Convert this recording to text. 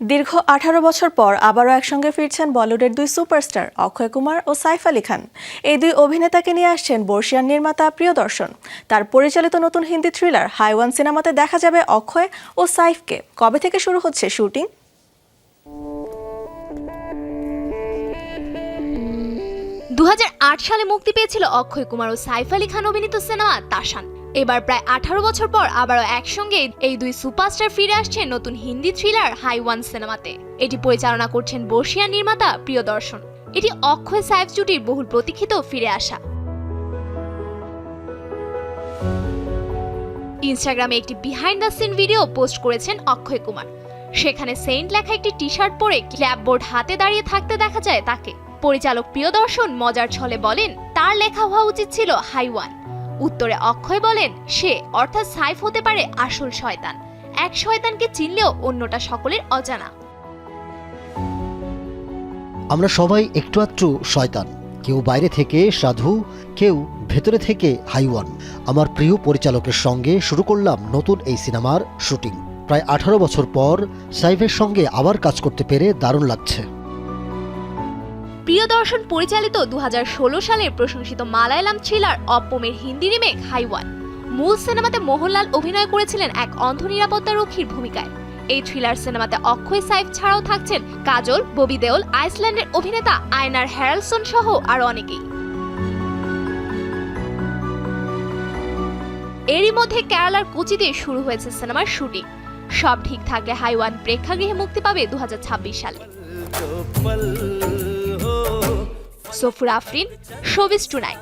দীর্ঘ আঠারো বছর পর আবারও একসঙ্গে ফিরছেন বলিউডের দুই সুপারস্টার অক্ষয় কুমার ও সাইফ আলী খান। এই দুই অভিনেতাকে নিয়ে আসছেন বর্ষিয়ান নির্মাতা প্রিয়দর্শন। তার পরিচালিত নতুন হিন্দি থ্রিলার হাইওয়ান সিনেমাতে দেখা যাবে অক্ষয় ও সাইফকে। কবে থেকে শুরু হচ্ছে শুটিং? দু হাজার আট সালে মুক্তি পেয়েছিল অক্ষয় কুমার ও সাইফ আলী খান অভিনীত সিনেমা তাসান। এবার প্রায় আঠারো বছর পর আবারও একসঙ্গে এই দুই সুপারস্টার ফিরে আসছেন নতুন হিন্দি থ্রিলার হাই ওয়ান সিনেমাতে। এটি পরিচালনা করছেন বর্ষিয়া নির্মাতা প্রিয়দর্শন। এটি অক্ষয় সাইফ জুটির বহুল প্রতীক্ষিত ফিরে আসা। ইনস্টাগ্রামে একটি behind the scene video post করেছেন অক্ষয় কুমার। সেখানে সেন্ট লেখা একটি টি শার্ট পরে ক্ল্যাপবোর্ড হাতে দাঁড়িয়ে থাকতে দেখা যায় তাকে। পরিচালক প্রিয়দর্শন মজার ছলে বলেন, তার লেখা হওয়া উচিত ছিল হাইওয়ান। উত্তরে অক্ষয় বলেন, সে, অর্থাৎ সাইফ হতে পারে আসল শয়তান। এক শয়তানকে চিনলেও অন্যটা সকলের অজানা। আমরা সবাই একটু আধটু শয়তান। কেউ বাইরে থেকে সাধু, কেউ ভেতরে থেকে হাইওয়ান। আমার প্রিয় পরিচালকের সঙ্গে শুরু করলাম নতুন এই সিনেমার শুটিং। প্রায় আঠারো বছর পর সাইফের সঙ্গে আবার কাজ করতে পেরে দারুণ লাগছে। প্রিয়দর্শন পরিচালিত দু হাজার ষোলো সালের প্রশংসিত মালায়ালাম থ্রিলার অপ্পমের হিন্দি রিমেক হাইওয়ান। মূল সিনেমাতে মোহনলাল অভিনয় করেছিলেন এক অন্ধ নিরাপত্তা রক্ষীর ভূমিকায়। এই থ্রিলার সিনেমাতে অক্ষয় সাইফ ছাড়াও থাকছেন কাজল, ববি দেওল, আইসল্যান্ডের অভিনেতা আয়নার হ্যারালসন সহ আরও অনেকেই। এরই মধ্যে কেরালার কোচিতে শুরু হয়েছে সিনেমার শুটিং। সব ঠিক থাকলে হাইওয়ান প্রেক্ষাগৃহে মুক্তি পাবে দু হাজার ছাব্বিশ সালে। Safur Afrin showbiz tonight.